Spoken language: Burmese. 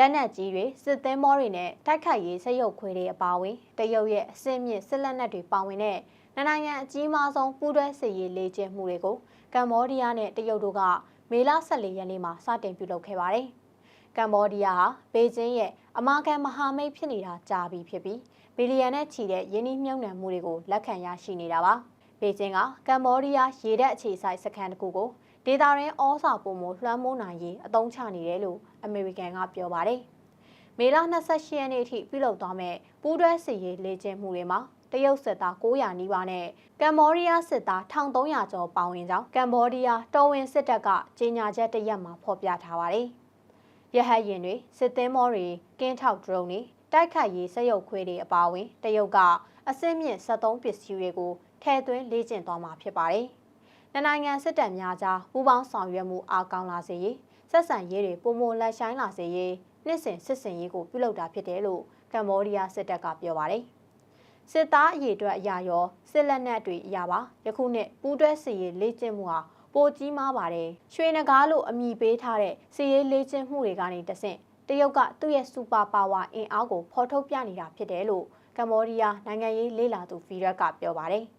လက်နက်ကြီးတွေစစ်သင်းမောတွေနဲ့တိုက်ခိုက်ရေးစက်ရုပ်ခွေတွေအပါအဝင်တရုတ်ရဲ့အစင်းမြင့်စစ်လက်နက်တွေပါဝင်တဲ့နှစ်နိုင်ငံအကြီးမားဆုံးပူးတွဲစစ်ရေးလေ့ကျင့်မှုတွေကိုကမ္ဘောဒီးယားနဲ့တရုတ်တို့ကမေလ14ရက်နေ့မှာစတင်ပြုလုပ်ခဲ့ပါတယ်။ကမ္ဘောဒီးယားဟာဘေကျင်းရဲ့အမာခံမဟာမိတ်ဖြစ်နေတာကြာပြီဖြစ်ပြီးဘီလီယံနဲ့ချီတဲ့ယင်းနှိမ့်မြုံနှံမှုတွေကိုလက်ခံရရှိနေတာပါ။ဘေကျင်းကကမ္ဘောဒီးယားရေတပ်အခြေစိုက်စခန်းတစ်ခုကို ဒေတာရင်းဩစာပုံမလွှမ်းမိုးနိုင်ရေးအသုံးချနေတယ်လို့အမေရိကန်ကပြောပါတယ်။မေလ28ရက်နေ့အထိပြုလုပ်သွားမဲ့ပူးတွဲစစ်ရေးလေ့ကျင့်မှုတွေမှာတရုတ်စစ်သား900နီးပါးနဲ့ကမ္ဘောဒီးယားစစ်သား1300ကျော်ပါဝင်ကြောင်းကမ္ဘောဒီးယားတော်ဝင်စစ်တပ်ကကြေညာချက်တစ်ရက်မှာဖော်ပြထားပါတယ်။ရဟတ်ရင်တွေစစ်သင်းမောတွေကင်းထောက်ဒရုန်းတွေတိုက်ခိုက်ရေးစက်ရုပ်ခွေးတွေအပါအဝင်တရုတ်ကအစင်းမြင့်73ပစ္စည်းတွေကိုထည့်သွင်းလေ့ကျင့်သွားမှာဖြစ်ပါတယ်။ နှစ်နိုင်ငံစစ်တပ်များကြားပူးပေါင်းဆောင်ရွက်မှုအားကောင်းလာစေရေးဆက်ဆံရေးတွေပုံမလက်ဆိုင်လာစေရေးနှစ်စဉ်စစ်စင်ရေးကိုပြုလုပ်တာဖြစ်တယ်လို့ကမ္ဘောဒီးယားစစ်တပ်ကပြောပါတယ်။စစ်သားအရေးအတွက်အရာရောစစ်လက်နက်တွေအရာပါယခုနှစ်ပူးတွဲစစ်ရေးလေ့ကျင့်မှုဟာပိုကြီးမားပါတယ်။ရွှေနဂါးလို့အမည်ပေးထားတဲ့စစ်ရေးလေ့ကျင့်မှုတွေကနေတဆင့်တရုတ်ကသူ့ရဲ့စူပါပါဝါအင်အားကိုဖော်ထုတ်ပြနေတာဖြစ်တယ်လို့ကမ္ဘောဒီးယားနိုင်ငံရေးလေ့လာသူဗီရက်ကပြောပါတယ်။